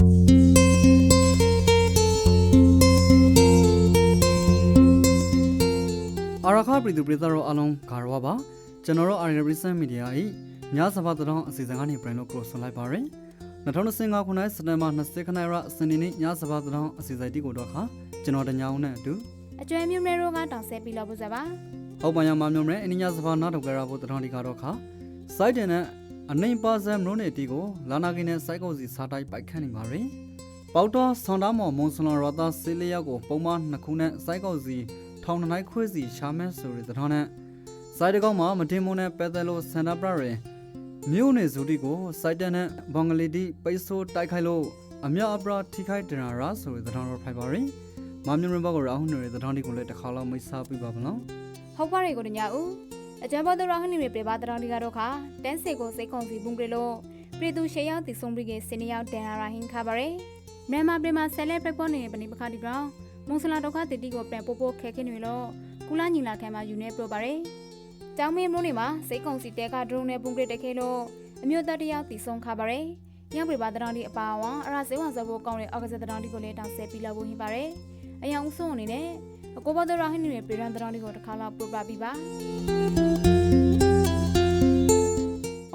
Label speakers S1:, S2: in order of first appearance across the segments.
S1: အာရခပြည်သူပြည်သားတို့အားလုံးဂါရဝပါကျွန်တော်တို့ Arya Recent Media ၏ညစဘာတောင်းအစီအစဉ်ကနေပြန်လို့ကိုဆွန်လိုက်ပါရယ်2025ခုနှစ်စက်တင်ဘာ20ခနိုင်ရစနေနေ့ညစဘာတောင်းအစီအစဉ်တီကိုတော့ခါကျွန်တော်တညာအောင်နဲ့အတူ
S2: အကျွဲမျိုးမဲတို့ကတောင်ဆဲပြီးလို့ပူစားပါ
S1: ဟုတ်ပါရမမျိုးနဲ့အင်းညစဘာနားတော့ကြရဖို့တောင်းဒီကတော့ခါစိုက်တင်နဲ့ အနိုင်ပါစံမလို့နေတီကိုလာနာကင်းနဲ့စိုက်ကုတ်စီစားတိုက်ပိုက်ခန့်နေပါရယ်ပေါတော့ဆွန်သားမော်မွန်စလွန်ရတာဆေးလျက်ကိုပုံမှန်နှစ်ခုနဲ့စိုက်ကုတ်စီထောင်နှိုင်းခွေးစီရှာမဲဆိုတဲ့တောင်းနဲ့စိုက်တကောင်းမှာမတင်မုန်းနဲ့ပဲတယ်လို့စန္ဒပရရင်မြို့နယ်စုတီကိုစိုက်တန်နဲ့ဘင်္ဂလီတီပိတ်ဆိုးတိုက်ခိုက်လို့အမြောက်အပရာထိခိုက်ဒဏ်ရာရဆိုတဲ့တောင်းတော့ဖိုက်ပါရင်မမျိုးရဘကိုရာဟုနေတဲ့တောင်းဒီကိုလည်းတစ်ခါလောက်မိတ်ဆက်ပြပါမလား
S2: ဟုတ်ပါရေကိုတညာဦး အကျွဲဘောတို့ရဟနိမေပြေပါတောင်ဒီကတော့ခါတန်းစေကိုစိတ်ကုံစီပုန်ကလေးလို့ပြည်သူရှေရောက်တီဆုံးပြီးကစနေရောက်တန်ရာဟင်းခါပါရေမြန်မာပြည်မှာဆဲလဲပရက်ပေါ်နေပနိပခါဒီကောင်မွန်စလာဒုက္ခတီတီကိုပြန်ပို့ပို့ခဲခင်းနေလို့ကုလာညီလာခံမှာယူနေပြပါရေကျောင်းမင်းမလို့နေမှာစိတ်ကုံစီတဲကဒရုန်းနဲ့ပုန်ကလေးတက်ခဲလို့အမျိုးသားတယောက်တီဆုံးခါပါရေရောက်ပြပါတောင်ဒီအပါဝါအရာစေဝါဇဘောကောင်းတဲ့အောက်ကစားတောင်ဒီကိုလည်းတောင်းဆဲပြီးလောက်ဖို့ဟိပါရေအယောင်ဦးဆုံးအနေနဲ့ အကိုဘဒရာဟင်းရဲ့ပေရန်တရာလေးကိုတစ်ခါလာပို့ပြပြီးပါ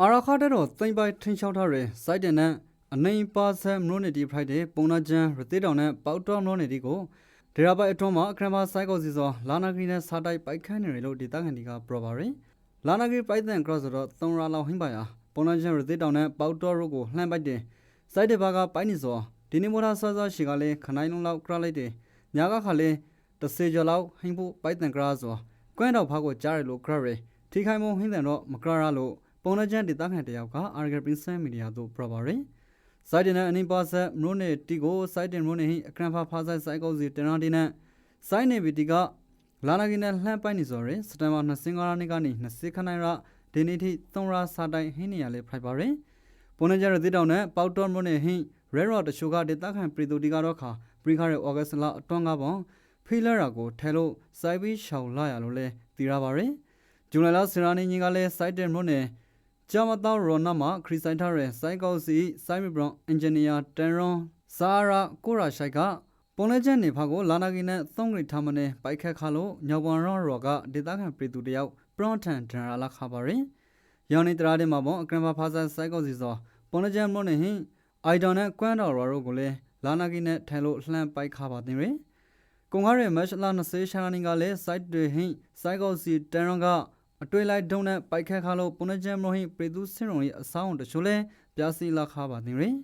S1: အရခါတဲ့တော့သိမ့်ပိုင်ထင်းလျှောက်ထားတဲ့စိုက်တဲ့နဲ့အနေပါဆမ်နိုနီတီဖရိုက်တဲ့ပုံနာချန်ရသေးတောင်နဲ့ပေါက်တော်နိုနီတီကိုဒေရာပိုင်အတွန်းမှာအခရမစိုက်ကိုစီစောလာနာဂရီနဲ့စားတိုက်ပိုက်ခန်းနေတယ်လို့ဒေတာခန်တီကပြောပါရင်လာနာဂရီပိုက်သန်ကရော့ဆိုတော့သုံးရာလောက်ဟင်းပါရပုံနာချန်ရသေးတောင်နဲ့ပေါက်တော်ရို့ကိုလှမ်းပိုက်တယ်စိုက်တဲ့ဘာကပိုက်နေစောဒီနေမောတာဆာဆာရှီကလည်းခနိုင်လုံးလောက်ကရလိုက်တယ်ညာကခါလည်း 30ကျော်လောက်ဟိန်းဖို့ပိုက်တန်ကရာဆိုကွန်းတော်ဖောက်ကိုကြားရလို့ခရရယ်ထိခိုင်မုံဟိန်းတန်တော့မကရရလို့ပုံနှချန်ဒေသခံတယောက်က Argel Prince Media တို့ပြပါရယ်စိုက်တင်နဲ့အနင်းပါဆက်မရိုးနဲ့တီကိုစိုက်တင်မရိုးနဲ့ဟိအကရန်ဖာဖာဆိုင်စိုက်ကောက်စီတရန်တင်နဲ့စိုက်နေပြီတီကလာနာကင်းနဲ့လှမ်းပိုင်းနေဆိုရယ်စတန်ဘာ25ရာနှစ်ကနေ20ခနိုင်ရာဒီနေ့ထိ3ရာစာတိုင်ဟင်းနေရလဲဖိုက်ပါရယ်ပုံနှချန်ရသေးတောင်နဲ့ပေါတော်မရိုးနဲ့ဟိရဲရော်တချို့ကဒေသခံပြည်သူတီကတော့ခါပရိခရဲဩဂတ်စ်လအတွန်းကပေါ့ ဖေးလာရာကိုထဲလို့စိုက်ပြီးရှောင်လာရလို့လဲသိရပါရယ်ဇူလိုင်လဆရာနေကြီးကလည်းစိုက်တယ်မွန်းနဲ့ဂျမတောရောနာမှာခရီဆိုင်ထားတဲ့စိုက်ကောက်စီစိုက်မီဘရောင်အင်ဂျင်နီယာတန်ရွန်ဇာရာကိုရာရှိုက်ကပုံလဲချက်နေဖာကိုလာနာကီနဲ့သုံးဂရိထားမနဲ့ပိုက်ခက်ခါလို့ညောင်ပွန်ရောရောကဒေတာခံပြည်သူတယောက်ပရွန်ထန်ဒန်ရာလာခါပါရင်ယောင်နေတရာတဲ့မှာပေါ့အကရမဖာဆာစိုက်ကောက်စီစောပုံလဲချက်မလို့နေဟင်အိုင်ဒွန်နဲ့ကွမ်တော်ရောရောကိုလည်းလာနာကီနဲ့ထိုင်လို့လှမ်းပိုက်ခါပါတင်ရယ် ကွန်ကားရဲ့မက်ရှလာ20ရှာနင်းကလည်းစိုက်တွေဟင်စိုက်ကောက်စီတန်ရွန်ကအတွေ့လိုက်ဒုံနဲ့ပိုက်ခက်ခါလို့ပုံလဲချက်မလို့ဟင်ပြည်သူစင်ရုံရဲ့အဆောင်တချို့လဲပြာစီလာခါပါတင်ရယ်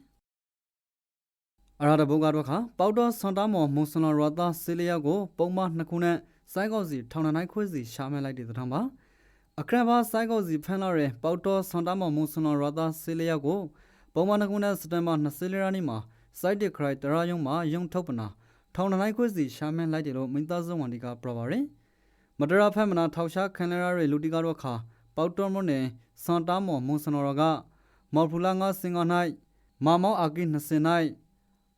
S1: အရာတဘုတ်ကတော့ခါပေါတော့ဆွန်တာမော်မွန်စလရတာဆီလီယာကို ပုံမှန်နှစ်ခုနဲ့စိုက်ကောက်စီထောင်နှိုင်းခွေးစီရှာမဲလိုက်တဲ့သထောင်ပါအခရဘာစိုက်ကောက်စီဖန်လာတဲ့ပေါတော့ဆွန်တာမော်မွန်စလရတာဆီလီယာကိုပုံမှန်နှစ်ခုနဲ့စတမ်ဘာ20လရနီမှာစိုက်တဲ့ခရိုက်တရာယုံမှာယုံထုတ်ပနာ ထောင်နှိုင်းခွေးစီရှာမဲလိုက်တယ်လို့မင်းသားစုံဝန်ဒီကပြောပါရယ်မတရာဖက်မနာထောက်ရှာခံလရရဲ့လူတီကတော့ခါပေါတော့မွန်နဲ့ဆွန်တာမော်မွန်စလရကမော်ဖူလာငါစင်က၌မာမောအာကီ20၌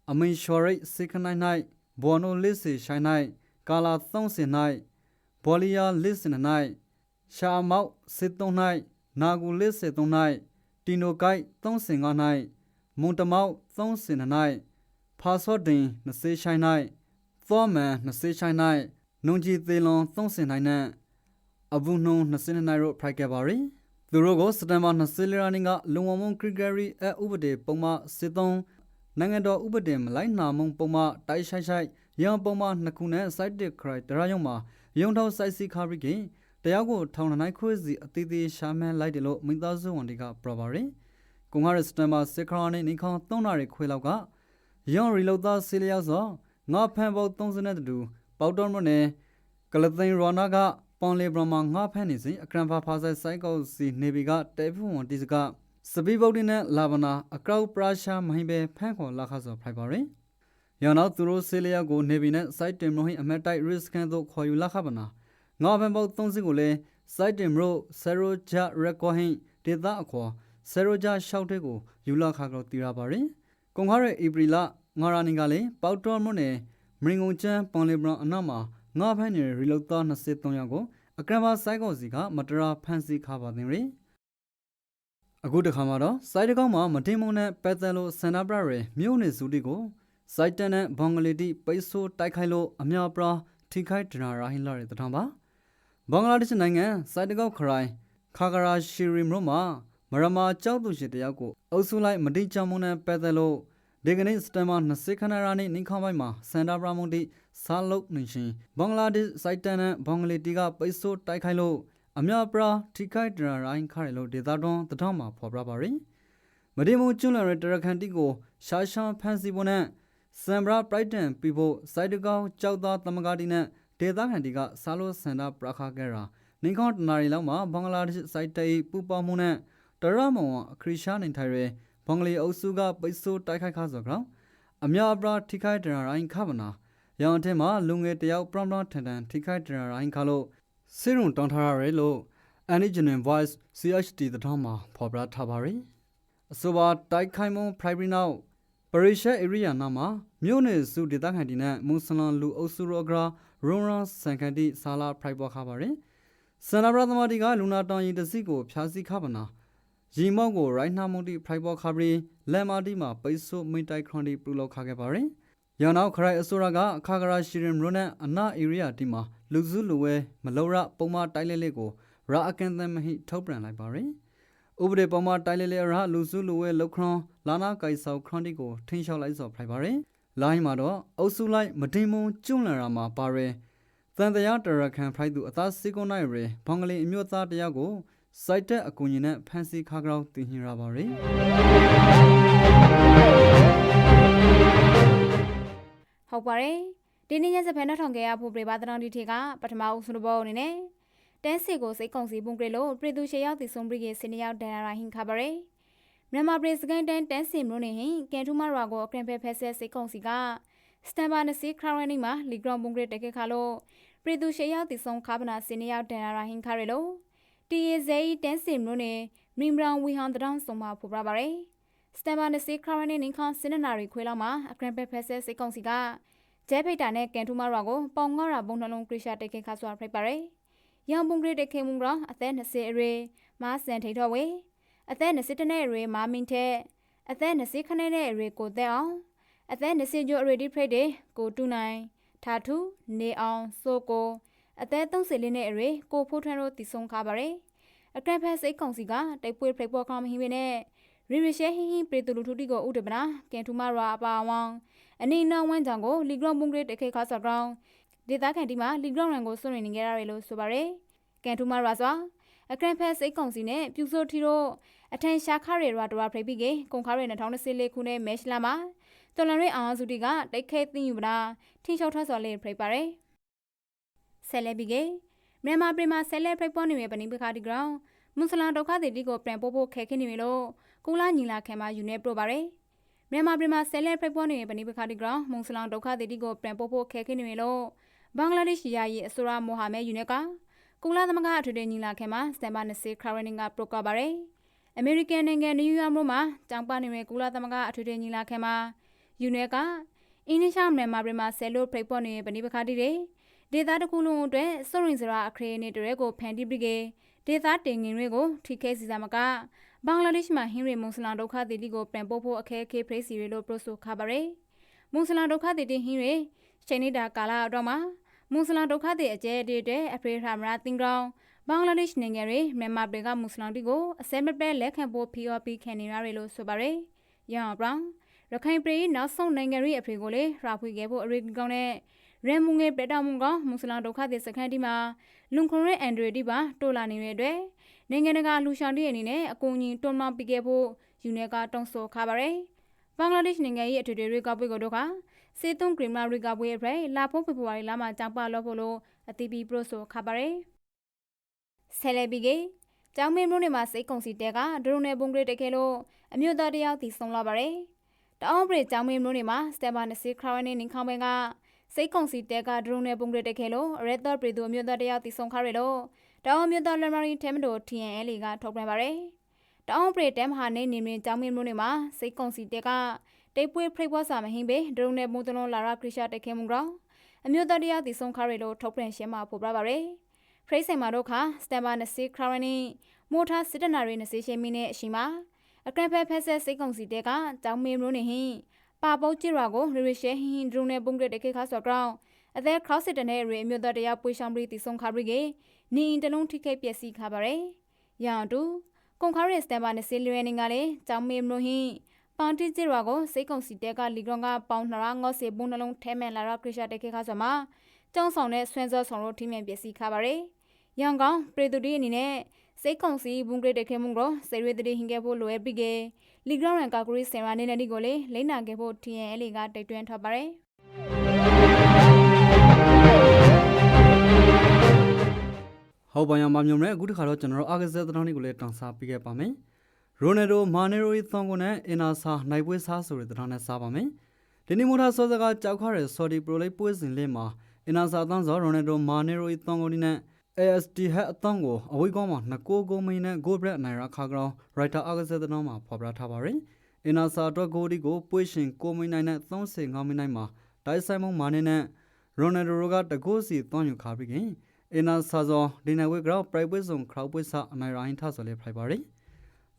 S1: အမင်ရှော်ရိတ်စိခနိုင်၌ဘော်နိုလစ်စီရှိုင်း၌ကာလာသုံးစင်၌ဘော်လီယာလစ်စင်၌ရှာမောက်စစ်သုံး၌နာဂူလစ်စေသုံး၌တီနိုကိုက်သုံးစင်ငါ၌မွန်တမောက်သုံးစင်၌ ဖာဆော့ဒင်နစေရှိုင်း၌သောမန်နစေရှိုင်း၌နုံကြီးသေးလွန်သုံးစင်၌နဲ့အဘူးနှုံနစင်၌ရောဖရိုက်ကပါရီသူတို့ကိုစတမ်ဘာ20လရနင်းကလုံဝမုံခရီဂရီအဥပဒေပုံမှစစ်သုံးနိုင်ငံတော်ဥပဒေမလိုက်နာမုံပုံမတိုက်ဆိုင်ဆိုင်ရန်ပုံမနှစ်ခုနဲ့စိုက်တစ်ခရိုက်တရယုံမှာရုံထောက်စိုက်စီခါရီကင်တရားကိုထောင်နှိုင်းခွေးစီအသေးသေးရှာမှန်းလိုက်တယ်လို့မိသားစုဝန်တွေကပြောပါရယ်ကွန်ဂရက်စတမ်ဘာစစ်ခရာနဲ့နေခေါင်းသုံးနာရီခွေလောက်က ရန်ရီလောသားစီလျောက်စောငါဖန်ပေါ32တူပေါတော်မနဲ့ကလသိန်ရောနာကပွန်လေဘရမငါဖန်နေစဉ်အကရန်ဖာဖာဆိုင်စိုက်ကောက်စီနေဘီကတဲဖူဝန်တီစကစပီဗုတ်တင်နဲ့လာဗနာအကောက်ပရာရှာမဟိပဲဖန်ခေါ်လာခါဆိုဖိုက်ပါရင်။ရောင်နောက်သူတို့ဆေးလျာကိုနေဗီနဲ့စိုက်တင်မလို့ဟိအမက်တိုက် risk ကန်တို့ခေါ်ယူလာခါပနာ။ငါဘန်ပေါ30ကိုလည်းစိုက်တင်မလို့ဆယ်ရိုဂျာရက်ကောဟိဒေတာအခေါ်ဆယ်ရိုဂျာရှောက်တဲ့ကိုယူလာခါကတော့တည်ရပါရင်။ ကွန်ခါရဲ့ဧပြီလငါရာနင်ကလည်းပေါတော်မွနဲ့မရင်ငုံချမ်းပွန်လီဘရန်အနောက်မှာငါဖန်နေရီလောက်သား23ယောက်ကိုအကရမစိုက်ကောစီကမတရာဖန်စီခါပါတင်ရယ်အခုတစ်ခါမှာတော့စိုက်တကောင်းမှာမတင်မုံနဲ့ပက်သက်လို့ဆန္ဒပြရဲမြို့နေစုတီကိုစိုက်တန်နဲ့ဘင်္ဂလီတီပိတ်ဆို့တိုက်ခိုက်လို့အများပရာထိခိုက်ဒနာရာဟင်လာတဲ့တထောင်ပါဘင်္ဂလားဒေ့ရှ်နိုင်ငံစိုက်တကောက်ခရိုင်ခါဂရာရှီရီမြို့မှာ မရမာကြောက်သူရှိတယောက်ကိုအုပ်စုလိုက်မတိချမုံနဲ့ပက်သက်လို့ဒီကနေ့စတမ်ဘာ20ခဏရာနေ့နင်းခေါင်းပိုင်းမှာစန္ဒပရာမုန်တီဆာလုတ်နေရှင်ဘင်္ဂလားဒေ့ရှ်စိုက်တန်နဲ့ဘင်္ဂလီတီကပိတ်ဆို့တိုက်ခိုက်လို့အများပရာထိခိုက်ဒနာရာဟင်ခါရလို့ဒေတာတွန်းတထောင်မှာဖော်ပြပါရယ်မဒီမူကျွန်းလရတရခန်တီကိုရှာရှာဖန်စီပေါ်နဲ့စံဘရာပရိုက်တန်ပီဖို့စိုက်တကောင်းကြောက်သားသမဂတီနဲ့ဒေသခံတီကစားလို့ဆန္ဒပရခခဲ့ရာနင်းခေါတနာရီလောက်မှာဘင်္ဂလားဒေ့ရှ်စိုက်တေးပူပေါမှုနဲ့ တရမောင်အခရီရှာနေထိုင်ရဲဘင်္ဂလီအုပ်စုကပိတ်ဆို့တိုက်ခိုက်ခါဆိုကြောင်းအများအပြားထိခိုက်ဒဏ်ရာရိုင်းခပါနာရောင်အထက်မှာလူငယ်တယောက်ပရမထန်တန်ထိခိုက်ဒဏ်ရာရိုင်းခလို့စေရုံတောင်းထားရဲလို့ Antigen Voice CHT တထောင်းမှာဖော်ပြထားပါရယ်အဆိုပါတိုက်ခိုင်မုံ primary နောက်ပရိရှက် area နာမှာမြို့နယ်စုဒေသခံတီနဲ့မွတ်စလင်လူအုပ်စုရောဂရာရွန်ရန်စန်ကန်တီဆာလာဖရိုက်ပေါ်ခါပါရင်စန္ဒဘရသမတီကလူနာတောင်ရင်တစီကိုဖျားစီခပါနာ ရီမောက်ကိုရိုင်းနာမုန်တီဖရိုက်ပေါ်ခါပြီးလက်မာတီမှာပိတ်ဆို့မိတိုက်ခရွန်တီပြုလုပ်ခခဲ့ပါရင်ရန်နောက်ခရိုင်အစိုးရကအခါဂရာရှီရင်ရိုနဲ့အနာ area တီမှာလူစုလူဝဲမလောရပုံမတိုက်လက်လေးကိုရာအကန်သမဟိထုတ်ပြန်လိုက်ပါရင်ဥပဒေပေါ်မှာတိုင်လေလေရာလူစုလူဝဲလောက်ခရွန်လာနာကိုင်ဆောက်ခရွန်တီကိုထင်းလျှောက်လိုက်စော်ဖိုင်ပါရယ်လိုင်းမှာတော့အုပ်စုလိုက်မတင်မုံကျွန့်လန်ရာမှာပါရယ်တန်တရားတရခန်ဖိုက်သူအသားစီကွန်နိုင်ရယ်ဘင်္ဂလီအမျိုးသားတယောက်ကို စိုက်တက်အကူအညီနဲ့ဖန်စီခါကြောက်တင်ဟင်ရပါရယ်
S2: ဟုတ်ပါတယ်ဒီနေ့ရက်စဖက်နောက်ထောင်ခဲ့ရဖို့ပြပါတနောင်ဒီထေကပထမအုပ်စုဘောအနေနဲ့တန်းစီကိုစိတ်ကုံစီပုံကလေးလို့ပြည်သူရှေရောက်တီဆုံးပြီးကစနေရောက်ဒန်ရာဟင်ခါပါရယ်မြန်မာပြည်စကန်တန်တန်းစီမလို့နေဟင်ကန်ထူမရွာကိုအကရန်ဖက်ဖက်ဆက်စိတ်ကုံစီကစတန်ဘာနစီခရဝနီမှာလီဂရောင်ပုံကလေးတက်ခဲ့ခါလို့ပြည်သူရှေရောက်တီဆုံးခါပနာစနေရောက်ဒန်ရာဟင်ခါရယ်လို့ တီယေဇေးတန်းစီမလို့နေမင်ဘရန်ဝီဟန်တရောင်းဆုံးမှာဖူပါပါရယ်စတန်ဘာနစီခရဝနီနင်ခါစနေနာရီခွေးလောက်မှာအကရန်ဖက်ဖက်ဆက်စိတ်ကုံစီကကျဲဖိတ်တာနဲ့ကန်ထူမရွာကိုပေါင်ငေါရာဘုံနှလုံးကရရှာတက်ခဲ့ခါစွာဖိတ်ပါရယ်ရန်ပုံကလေးတခေမုံရောအသက်20အရွယ်မားစန်ထိတ်တော်ဝေအသက်20တနဲ့အရွယ်မာမင်းတဲ့အသက်20ခနဲ့တဲ့အရွယ်ကိုသက်အောင်အသက်20ကျော်အရွယ်ဒီဖရိတ်တဲ့ကိုတူနိုင်ထာထုနေအောင်စိုးကို အသက်30လေးနဲ့အရွယ်ကိုဖိုးထွန်းတို့တည်ဆုံခါပါရယ်အကရဖက်စိတ်ကောင်စီကတိတ်ပွေဖိတ်ပေါ်ကောင်းမဟင်းပဲနဲ့ရီရီရှဲဟင်းဟင်းပရီတူလူထုတီကိုဥဒပနာကန်ထူမရွာအပါအဝေါအနီနောင်ဝန်းကြောင့်ကိုလီဂရောင်ပုံကလေးတခေခါဆော့ကောင်ဒေသခံတီမှာလီဂရောင်ရန်ကိုစွန့်နေကြရတယ်လို့ဆိုပါရယ်ကန်ထူမရွာစွာအကရဖက်စိတ်ကောင်စီနဲ့ပြူစိုးထီတို့အထန်ရှာခရဲရွာတဝါဖရိတ်ပြီးကကုံခါရဲ2024ခုနှစ်မဲရှလာမှာတော်လန်ရဲအောင်စုတီကတိုက်ခဲသိယူပနာထင်းချောက်ထဆော်လေးဖရိတ်ပါရယ် ဆယ်လဲပြီးကမြန်မာပြည်မှာဆယ်လဲဖရိတ်ပေါ်နေမြပနိပခါဒီဂရောင်းမွတ်စလန်ဒုက္ခသည်တီကိုပြန်ပို့ဖို့ခဲခင်းနေပြီလို့ကုလာညီလာခံမှာယူနေပြပါရယ်မြန်မာပြည်မှာဆယ်လဲဖရိတ်ပေါ်နေမြပနိပခါဒီဂရောင်းမွတ်စလန်ဒုက္ခသည်တီကိုပြန်ပို့ဖို့ခဲခင်းနေပြီလို့ဘင်္ဂလားဒေ့ရှ်ယာယီအစိုးရမိုဟာမဲယူနေကကုလာသမဂအထွေထွေညီလာခံမှာစတန်ဘာ20ခရနင်ကပရိုကပါရယ်အမေရိကန်နိုင်ငံနယူးယောက်မြို့မှာကျောင်းပနေတဲ့ကုလသမဂ္ဂအထွေထွေညီလာခံမှာယူနွဲကအင်းနီရှာမြန်မာပြည်မှာဆယ်လို့ဖိတ်ပေါ်နေတဲ့ပဏိပခါတိတွေ ဒေသတစ်ခုလုံးအတွက်စုရင်စရာအခရေနေတွေကိုဖန်တီးပြီးကေဒေသတင်ငင်တွေကိုထိခဲစီစားမကဘင်္ဂလားဒေ့ရှ်မှာဟင်းရီမွန်စလန်ဒုက္ခသည်တွေကိုပြန်ပို့ဖို့အခက်အခဲဖိစီတွေလို့ပြောဆိုခါပါရယ်မွန်စလန်ဒုက္ခသည်တွေဟင်းရီချိန်နေတာကာလတော့မှာမွတ်စလန်ဒုက္ခသည်အကျဲတဲ့အဖေရမရာတင်ကောင်ဘင်္ဂလားဒေ့ရှ်နိုင်ငံရဲ့မြန်မာပြည်ကမွတ်စလန်တွေကိုအစဲမပဲလက်ခံဖို့ဖီအော်ပီခံနေရတယ်လို့ဆိုပါရယ်။ရန်အောင်ဘရောင်းရခိုင်ပြည်နောက်ဆုံးနိုင်ငံရဲ့အဖေကိုလေရာဖွေခဲ့ဖို့အရိကောင်နဲ့ ရန်မုံငယ်ပြတောင်မုံကမွတ်စလန်ဒုက္ခသည်စခန်းဒီမှာလွန်ခွန်ရဲအန်ဒရီဒီပါတိုးလာနေတဲ့အတွက်နိုင်ငံတကာလူရှောင်တွေအနေနဲ့အကူအညီတွန်းမပေးခဲ့ဖို့ယူနေကတောင်းဆိုခါပါရယ်။ဘင်္ဂလားဒေ့ရှ်နိုင်ငံရဲ့အထွေထွေတွေကပွေကိုတို့ကစေတုံးဂရမာရီကဘွေဖရိုင်လာဖို့ဖေဖော်ဝါရီလမှာကြောင်ပါလို့ဖို့လို့အတီးပီပရိုဆိုခါပါရယ်ဆယ်လေဘီကေကျောင်းမင်းမျိုးတွေမှာစိတ်ကုံစီတဲကဒရုံနယ်ပုံကလေးတက်ခဲ့လို့အမျိုးသားတယောက်တီဆုံးလာပါရယ်တအောင်ပရိကျောင်းမင်းမျိုးတွေမှာစတက်ဘာနစီခရဝနေနင်းခေါင်းပဲက စိတ်ကုံစီတဲကဒရုံနယ်ပုံကလေးတက်ခဲ့လို့ရက်တော့ပရိသူအမျိုးသားတယောက်တီဆုံးခရရလို့တအောင်မျိုးသားလမရီထဲမတော် TNL ကထုတ်ပြန်ပါရယ်တအောင်ပရိတဲမဟာနေနေမင်းကျောင်းမင်းမျိုးတွေမှာစိတ်ကုံစီတဲကတိတ်ပွေးဖိတ်ဘွားစာမဟင်းပဲဒရုံနဲ့မုံတလုံးလာရခရရှာတက်ခဲမှုကောင်အမျိုးသားတရားတည်ဆုံးခါရီလို့ထုတ်ပြန်ရှင်းမှာပို့ပြပါရယ်ဖရိတ်ဆိုင်မာတို့ခါစတန်ဘာနစီခရနီမိုထားစစ်တနာရီနစီရှိမီနဲ့အရှိမှာအကရဖက်ဖက်ဆက်စိတ်ကုံစီတဲ့ကတောင်းမေမလို့နေဟင် ပါပုတ်ကြည့်ရွာကိုရီရီရှဲဟင်းဒရုနဲ့ပုံကတဲ့ခေခါဆော့ကောင်အသက်ခရော့စစ်တနဲ့ရီအမျိုးသားတရားပွေဆောင်ပြီးတီဆုံခါရီကေနီအင်တလုံးထိခိုက်ပျက်စီးခါပါရယ်ရန်တူကွန်ခါရီစတန်ဘာနစီလွေနေကလေတောင်းမေမလို့ဟင်ပန်တီဂျီရွာကိုစိတ်ကုံစီတဲ့ကလီဂရွန်ကပေါင်နှရာငေါ့စေပုံနှလုံးထဲမဲ့လာရခရရှာတဲ့ခေခါဆော့မှာကျောင်းဆောင်တဲ့ဆွမ်းစောဆောင်တို့ထိမြင်ပျက်စီးခါပါရယ်ရန်ကောင်ပရီတူဒီအနေနဲ့စိတ်ကုံစီဘုံဂရတဲ့ခေမုံကိုစေရွေတတိဟင်ခဲ့ဖို့လိုအပ်ပြီးကေ လီဂရန်ကာဂရီဆင်ရာနေနေဒီကိုလေလိမ့်နာခဲ့ဖို့ TNL ကတိုက်တွန်းထားပါတယ်
S1: ဟောပါရမမျိုးနဲ့အခုတစ်ခါတော့ကျွန်တော်တို့အာဂဇက်သတင်းတွေကိုလည်းတောင်းစားပေးခဲ့ပါမယ်ရိုနယ်ဒိုမာနေရိုဤသွန်ကိုနဲ့အင်နာဆာနိုင်ပွဲစားဆိုတဲ့သတင်းနဲ့စားပါမယ်ဒီနေ့မိုထာစောစကကြောက်ခါတဲ့ဆော်ဒီပရိုလိုက်ပွဲစဉ်လေးမှာအင်နာဆာအသန်းစောရိုနယ်ဒိုမာနေရိုဤသွန်ကိုနဲ့ ASD ဟက်အသန်းကိုအဝိကောင်းမှာနှစ်ကိုကိုမိန်နဲ့ဂိုဘရက်နိုင်ရာခါကောင်ရိုက်တာအာဂဇက်သတင်းမှာဖော်ပြထားပါရယ်အင်နာဆာအတွက်ဂိုဒီကိုပွဲရှင်ကိုမိန်နိုင်နဲ့35မိနစ်မှာဒိုင်ဆိုင်မုံမာနေနဲ့ရိုနယ်ဒိုကတကိုးစီသွန်ယူခါပြီးခင်အင်နာဆာဇောဒီနေဝေဂရောပရိုက်ပွဲဇုံခရောက်ပွဲစာအနိုင်ရိုင်းထဆိုလေဖိုင်ပါရီ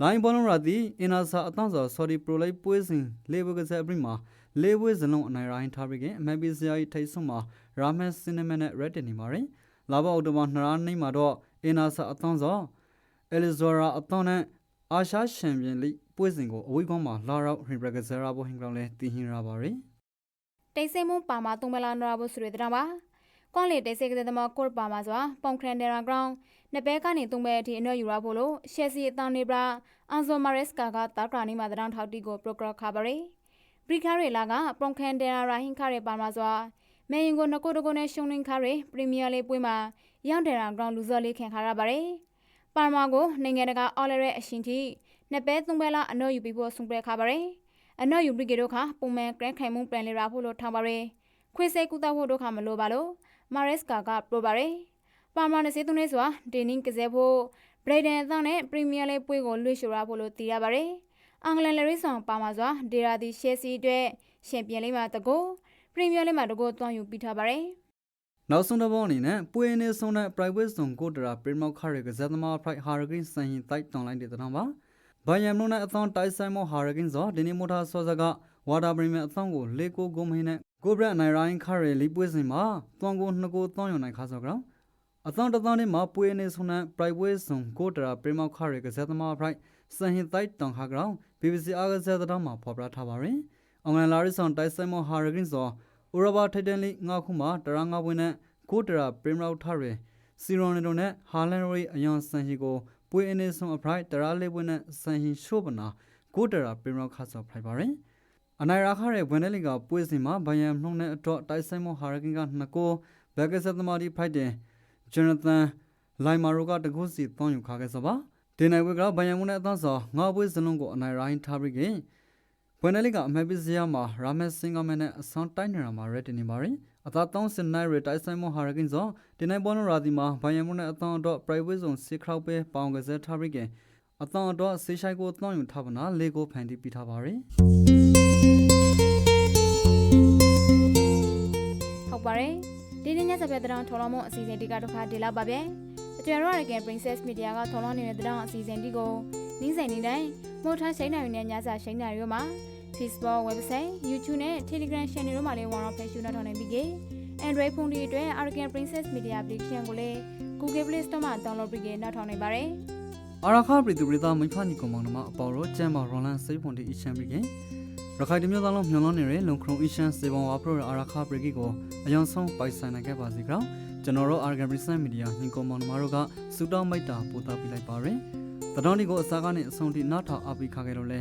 S1: လိုင်းဘောလုံးရာတီအင်နာဆာအတန်းစောဆော်ဒီပရိုလိုက်ပွဲစဉ်လေးပွဲကစားပြီးမှာလေးပွဲစလုံးအနိုင်ရိုင်းထားပြီးခင်အမန်ပီစီယာထိတ်ဆုံမှာရာမက်စင်နမနဲ့ရက်တင်နေပါရီ လာဘောက်တိုဘာနှစ်ရာနေမှာတော့အင်နာဆာအတန်းစောအဲလီဇောရာအတန်းနဲ့အာရှချန်ပီယံလိပွဲစဉ်ကိုအဝေးကောင်းမှာလာရောက်ဟင်ဘရကဇရာဘောဟင်ကောင်လဲတည်ဟင်ရပါရီ
S2: တိတ်ဆိတ်မှုပါမာတုံမလာနရာဘဆွေတရာပါကွန်လေတိတ်ဆိတ်ကတဲ့မကော့ပါမာစွာပုံခရန်ဒရာဂရောင်းနှစ်ဘဲကနေတုံဘဲအထိအနော်ယူရဖို့လို့ရှယ်စီအတန်နေပရာအန်ဇိုမာရက်စကာကတာကရာနီမှာတရန်ထောက်တီကိုပရိုဂရခါပါရီဘရီခါရီလာကပုံခရန်ဒရာရာဟင်ခါရီပါမာစွာ မဲရင်ကိုနကိုတကိုနဲ့ရှုံလင်းခါရီပရီးမီးယားလေးပွဲမှာရောင်းဒရာဂရောင်းလူစော်လေးခင်ခါရပါရီပါမာကိုနိုင်ငံတကာအော်လရဲအရှင်တီနှစ်ဘဲသုံးဘဲလာအနော်ယူပြီးဖို့ဆုံပြခါပါရီအနော်ယူဘရီဂေတို့ခပုံမှန်ဂရန်ခိုင်မှုပြန်လေရာဖို့လို့ထောင်ပါရီခွေးစိတ်ကူတောက်ဖို့တို့ခမလို့ပါလို့မာရက်စကာကပရိုပါရယ်ပါမာနစီသူနေစွာဒင်းနင်းကစားဖို့ဘရိဒန်အသန်းနဲ့ပရီးမီးယားလိပွဲကိုလွှင့်ရှိုရဖို့လို့တည်ရပါရယ်အင်္ဂလန်လရီဆောင်ပါမာစွာဒေရာဒီရှယ်စီအတွက်ရှင်ပြန်လေးမှာတကို ပရီးမီးယားလိမှာတကိုတွန်းယူပြီးထားပါရယ်
S1: နောက်ဆုံးတစ်ပေါင်းအနေနဲ့ပွေနေဆုံးတဲ့ private zone ကိုတရာ primoc ခရကဇက်သမား pride hurricane စံရင်တိုက်တွန်းလိုက်တဲ့တောင်ပါဘိုင်ယမ်နိုနဲ့အသောတိုက်ဆိုင်မော hurricane ဇောဒီနီမိုတာဆောစကဝါတာပရီမီအသောကိုလေကိုဂုံမင်းနဲ့ကိုဘရက်နိုင်ရိုင်းခရလီပွေစင်မှာသွန်ကိုနှစ်ကိုသွန်ယူနိုင်ခါဆောကောင်အသောတသောနဲ့မှာပွေနေဆုံးတဲ့ private zone ကိုတရာ primoc ခရကဇက်သမား pride စံရင်တိုက်တွန်းခါကောင် BBC အားကစားတောင်မှာဖော်ပြထားပါရင်အင်္ဂလန်လာရီဆောင်တိုက်ဆိုင်မော hurricane ဇော ဥရောပထိုက်တန်လီငါခုမှာတရာငါပွင့်နဲ့ကိုတရာပရင်းရောက်ထရယ်စီရိုနီတိုနဲ့ဟာလန်ရီအယွန်ဆန်ဟီကိုပွေအင်းဆုံးအဖရိုက်တရာလေးပွင့်နဲ့ဆန်ဟီရှိုးပနာကိုတရာပရင်းရောက်ခါဆော့ဖရိုက်ပါရင်အနိုင်ရာခရဲဝန်နယ်လီကပွေစင်မှာဘိုင်ယမ်နှုံနဲ့အတော့တိုက်ဆိုင်မဟာရကင်ကနှစ်ကိုဘက်ကဆက်သမားဒီဖိုက်တယ်ဂျန်နသန်လိုင်မာရိုကတကုစီသွန်ယူခါခဲ့စပါဒီနိုင်ဝေကဘိုင်ယမ်မနဲ့အသားစောငါပွေစလုံးကိုအနိုင်ရိုင်းထားပြီးခင် ဝန်နယ်လီကအမေပစ္စယမှာရာမက်စင်ကမန်နဲ့အဆောင်တိုင်းနေရမှာရက်တင်နေပါရင်အသာတောင်းစင်နိုင်ရတိုက်ဆိုင်မဟာရကင်ဇောဒီနိုင်ပေါ်နရာဒီမှာဘိုင်ယမ်မနဲ့အသောတော့ private zone စစ်ခရောက်ပဲပေါင်ကစားထားပြီးခင်အသောတော့ဆေးရှိုက်ကိုတောင်းယူထားပါနာလေကိုဖန်တီးပြထားပါရင်
S2: ဟုတ်ပါတယ်ဒီနေ့ညစပယ်တဲ့ထော်လောမအစီအစဉ်ဒီကတစ်ခါဒီလောက်ပါဗျအကျွမ်းရတဲ့ Princess Media ကထော်လောနေတဲ့တဲ့အစီအစဉ်ဒီကိုနှင်းဆိုင်နေတိုင်းမို့ထားရှိန်နိုင်နေတဲ့ညစာရှိန်နိုင်ရောမှာ Facebook website YouTube နဲ့ Telegram channel တို့မှာလည်းဝါရောဖက်ရှုနောက်ထောင်နိုင်ပြီကေ Android ဖုန်းတွေအတွက် Argan Princess Media application ကိုလည်း Google Play Store မှာ download ပြီးကေနောက်ထောင်နိုင်ပါတယ်
S1: အာရခပရိသူပရိသမိဖာနီကုံမောင်နမအပေါ်ရောကျမ်းမာရွန်လန်စေးပွန်တီအချမ်းပြီးခင်ရခိုင်တမျိုးသားလုံးမျောလုံးနေတဲ့လုံခရုံအီရှန်စေဘွန်ဝါပရိုအာရခပရိကီကိုအယံဆုံးပိုက်ဆိုင်နိုင်ခဲ့ပါစီကြောင်းကျွန်တော်တို့ Argan Princess Media ညီကုံမောင်နမတို့ကစူတောင်းမိတ်တာပို့သပေးလိုက်ပါရယ်တတော်ဒီကိုအစားကနေအဆုံးထိနောက်ထောင်အပိခါခဲ့လို့လဲ